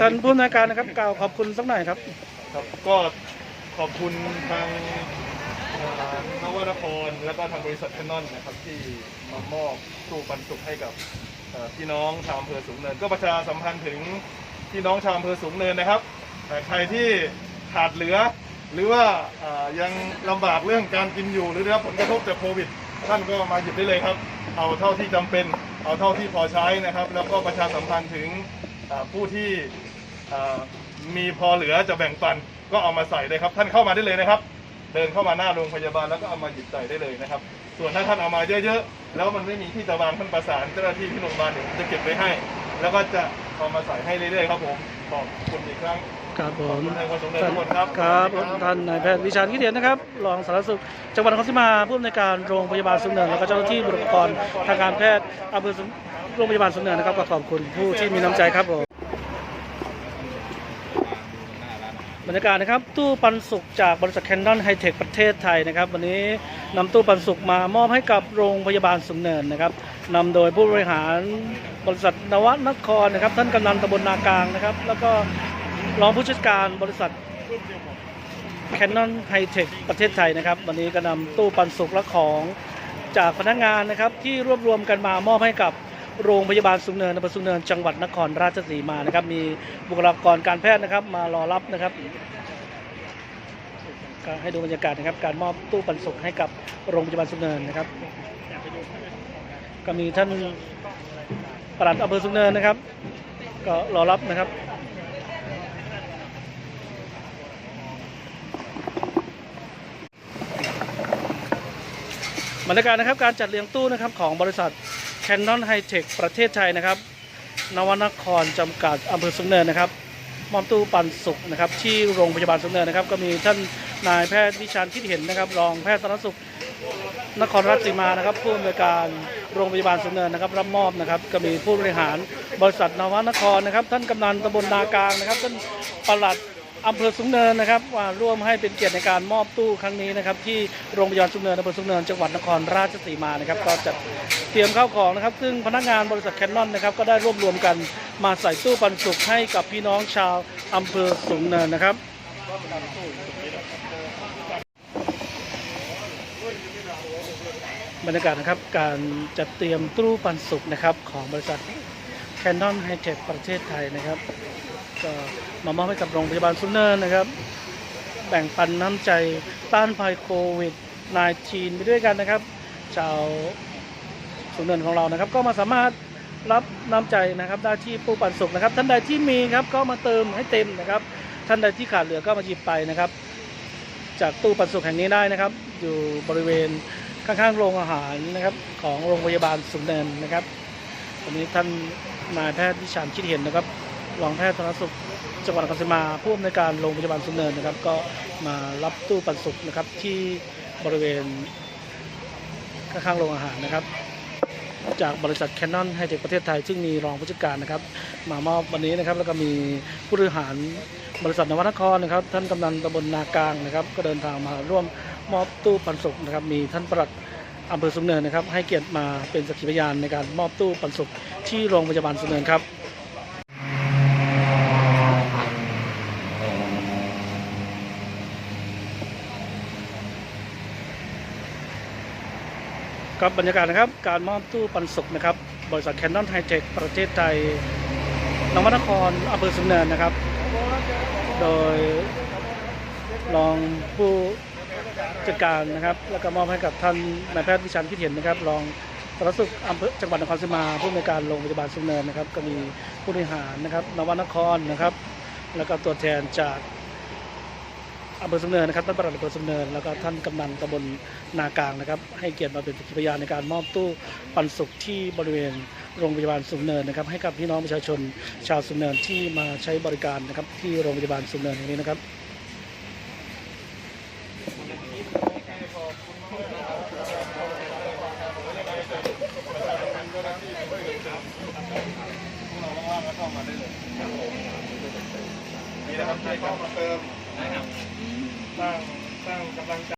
ท่านผู้อำนวยการนะครับกล่าวขอบคุณสักหน่อยครับ ครับก็ขอบคุณทางเอ่อนวนครแล้วก็ทางบริษัทแคนนอนนะครับที่มามอบตู้ปันสุขให้กับเอ่อพี่น้องชาวอำเภอสูงเนิน ก็ประชาสัมพันธ์ถึงพี่น้องชาวอำเภอสูงเนินนะครับแต่ใครที่ขาดเหลือ หรือว่าเอ่อยังลำบากเรื่องการกินอยู่หรือได้รับผลกระทบจากโควิดท่านก็มาหยิบได้เลยครับ เอาเท่าที่จำเป็น เอาเท่าที่พอใช้นะครับ แล้วก็ประชาสัมพันธ์ถึงผู้ที่มีพอเหลือจะแบ่งปันก็เอามาใส่เลยครับ ท่านเข้ามาได้เลยนะครับ เดินเข้ามาหน้าโรงพยาบาลแล้วก็เอามาหยิบใส่ได้เลยนะครับ ส่วนถ้าท่านเอามาเยอะๆ แล้วมันไม่มีที่จะวางท่านประสานเจ้าหน้าที่ที่โรงพยาบาลเดี๋ยจะเก็บไว้ให้ แล้วก็จะเอามาใส่ให้เรื่อยๆครับผมขอบคุณอีกครั้ง ครับผขอบมคุณในคนสมเด็จทุกคนครับครับผมท่านนายแพทย์วิชาญคิดเห็นนะครับรองสารสุขจังหวัดนครศรีมาผู้อำนวยการโรงพยาบาลสุนเนินแล้วก็เจ้าหน้าที่บุคลากรทางการแพทย์อำเภอสุนโรงพยาบาลสุนเนินนะครับก็ขอบคุณผู้ที่มีน้ำใจครับผมบรรยากาศนะครับตู้ปันสุกจากบริษัทแคนนอนไฮเทคประเทศไทยนะครับ วันนี้นำตู้ปันสุกมามอบให้กับโรงพยาบาลสุนเนินนะครับนำโดยผู้บริหารบริษัทนวนครนะครับ ท่านกำนันตำบลนากลางนะครับ แล้วก็ รองผู้จัดการบริษัท Canon High Tech ประเทศไทยนะครับ วันนี้ก็นำตู้ปันสุกและของจากพนักงานนะครับ ที่รวบรวมกันมามอบให้กับโรงพยาบาลสุนเนินอำเภอสุนเนินจังหวัดนครราชสีมานะครับ มีบุคลากรการแพทย์นะครับ มารอรับนะครับก็ให้ดูบรรยากาศนะครับ การมอบตู้ปันสุกให้กับโรงพยาบาลสุนเนินนะครับ ก็มีท่านปลัดอำเภอสุนเนินนะครับ ก็รอรับนะครับ บรรยากาศนะครับการจัดเรียงตู้นะครับของบริษัท Canon High Tech ประเทศไทยนะครับ นวนครจำกัดอำเภอสุนเนินนะครับมอบตู้ปันสุขนะครับที่โรงพยาบาลสุนเนินนะครับ ก็มีท่านนายแพทย์วิชาญคิดเห็นนะครับ รองแพทย์สาธารณสุขนครราชสีมานะครับผู้อำนวยการโรงพยาบาลสุนเนินนะครับ รับมอบนะครับ ก็มีผู้บริหารบริษัทนวนครนะครับ ท่านกำนันตำบลนากลางนะครับท่านปลัด อำเภอสุนเนินนะครับว่าร่วมให้เป็นเกียรติในการมอบตู้ครั้งนี้นะครับที่โรงพยาบาลสุนเนินอำเภอสุนเนินจังหวัดนครราชสีมานะครับก็จัดเตรียมข้าวของนะครับ ซึ่งพนักงานบริษัทแคนนอนนะครับก็ได้รวบรวมกันมาใส่ตู้ปันสุกให้กับพี่น้องชาวอำเภอสุนเนินนะครับบรรยากาศนะครับการจัดเตรียมตู้ปันสุกนะครับของบริษัท Canon High Tech ประเทศไทยนะครับ ก็มามอบให้กับโรงพยาบาลซุนเนินนะครับ แบ่งปันน้ำใจต้านภัยโควิด -19 ไปด้วยกันนะครับ ชาวสุนเนินของเรานะครับ ก็มาสามารถรับน้ำใจนะครับได้ที่ปูปันสุกนะครับ ท่านใดที่มีครับก็มาเติมให้เต็มนะครับ ท่านใดที่ขาดเหลือก็มาหยิบไปนะครับ จากตู้ปันสุกแห่งนี้ได้นะครับ อยู่บริเวณข้างๆโรงอาหารนะครับของโรงพยาบาลสุนเนินนะครับ วันนี้ท่านนายแพทย์วิชาญคิดเห็นนะครับรองแพทย์สาธารณสุขจังหวัดนครศรีมาผู้อำนวยการโรงพยาบาลสุนเนินนะครับ ก็มารับตู้ปันสุกนะครับที่บริเวณข้างๆโรงอาหารนะครับ จากบริษัทแคนนอนไฮเทคประเทศไทย ซึ่งมีรองผู้จัดการนะครับ มามอบวันนี้นะครับ แล้วก็มีผู้บริหารบริษัทนวนครนะครับ ท่านกำนันตำบลนากลางนะครับ ก็เดินทางมาร่วมมอบตู้ปันสุกนะครับ มีท่านประหลัด อำเภอสุนเนินนะครับ ให้เกียรติมาเป็นสักขีพยานในการมอบตู้ปันสุกที่โรงพยาบาลสุนเนินครับครับบรรยากาศนะครับการมอบตู้ปันสุกนะครับบริษัทแคนนอนไฮเทคประเทศไทยนวนครอำเภอสุนเนินนะครับ โดยรองผู้ จัดการนะครับ แล้วก็มอบให้กับท่านนายแพทย์วิชันคิดเห็นนะครับรองสารสุขอำเภอจังหวัดนครศรีมาผู้อำนการโรงพยาบาลสุนเนินนะครับ ก็มีผู้บริหารนะครับนวนครนะครับ แล้วก็ตัวแทนจากอำเภอสำเนินนะครับท่านประหลัดอำเภอสำเนินแล้วก็ท่านกำนันตำบลนากลางนะครับ ให้เกียรติมาเป็นสักขีพยานในการมอบตู้ปันสุขที่บริเวณโรงพยาบาลสุนเนินนะครับ ให้กับพี่น้องประชาชนชาวสุนเนินที่มาใช้บริการนะครับที่โรงพยาบาลสุนเนินแห่งนี้นะครับ นี่นะครับที่เข้ามาเติมนะครับสร้างสร้างกำลังใจ